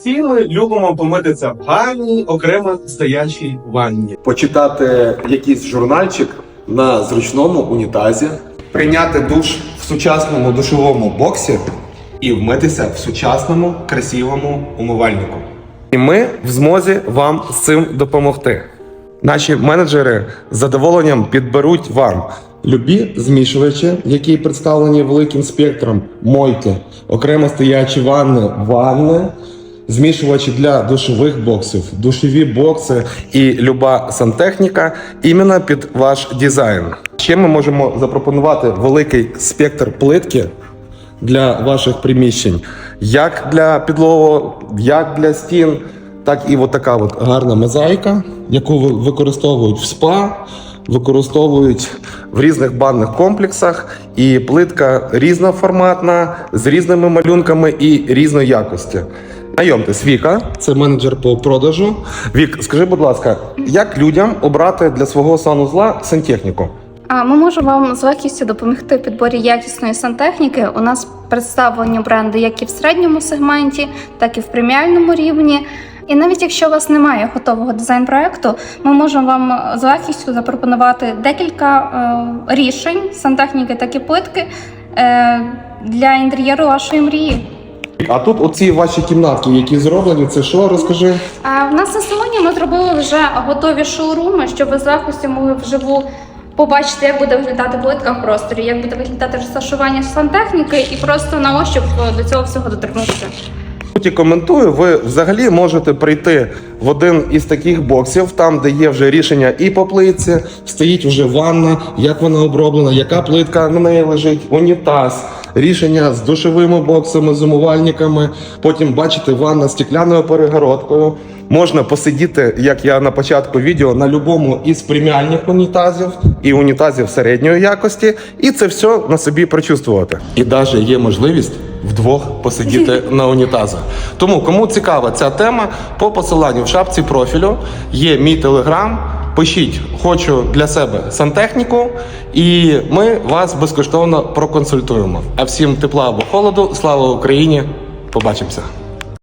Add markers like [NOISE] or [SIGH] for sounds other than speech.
Всі ми любимо помитися в гарній, окремо стоячій ванні. почитати якийсь журнальчик на зручному унітазі, прийняти душ в сучасному душовому боксі і вмитися в сучасному красивому умивальнику. І ми в змозі вам з цим допомогти. Наші менеджери з задоволенням підберуть вам любі змішувачі, які представлені великим спектром мойки, окремо стоячі ванни, ванни, змішувачі для душових боксів, душові бокси і люба сантехніка іменно під ваш дизайн. Ще ми можемо запропонувати великий спектр плитки для ваших приміщень, як для підлоги, як для стін, так і от така от гарна мозаїка, яку ви- використовують в спа, використовують в різних банних комплексах. І плитка різноформатна, з різними малюнками і різної якості. Знайомтесь, Віка, це менеджер по продажу. Вік, скажи, будь ласка, як людям обрати для свого санузла сантехніку? А ми можемо вам з легкістю допомогти в підборі якісної сантехніки. У нас представлені бренди як і в середньому сегменті, так і в преміальному рівні. І навіть якщо у вас немає готового дизайн-проекту, ми можемо вам з легкістю запропонувати декілька е, рішень сантехніки, так і плитки е, для інтер'єру вашої мрії. А тут оці ваші кімнатки, які зроблені, це що? Розкажи. А в нас на салоні ми зробили вже готові шоуруми, щоб ви з легкістю могли вживу побачити, як буде виглядати плитка в просторі, як буде виглядати розташування сантехніки, і просто на ощуп до цього всього доторкнутися. суті коментую, ви взагалі можете прийти в один із таких боксів, там де є вже рішення і по плитці, стоїть вже ванна, як вона оброблена, яка плитка на неї лежить, унітаз, рішення з душовими боксами, з умивальниками. Потім бачите ванна з стекляною перегородкою. Можна посидіти, як я на початку відео, на любому із преміальних унітазів і унітазів середньої якості, і це все на собі прочувствувати. І навіть є можливість вдвох посидіти [LAUGHS] на унітазах. Тому, кому цікава ця тема, по посиланню в шапці профілю є мій телеграм. Пишіть, хочу для себе сантехніку, і ми вас безкоштовно проконсультуємо. А всім тепла або холоду, слава Україні! Побачимося!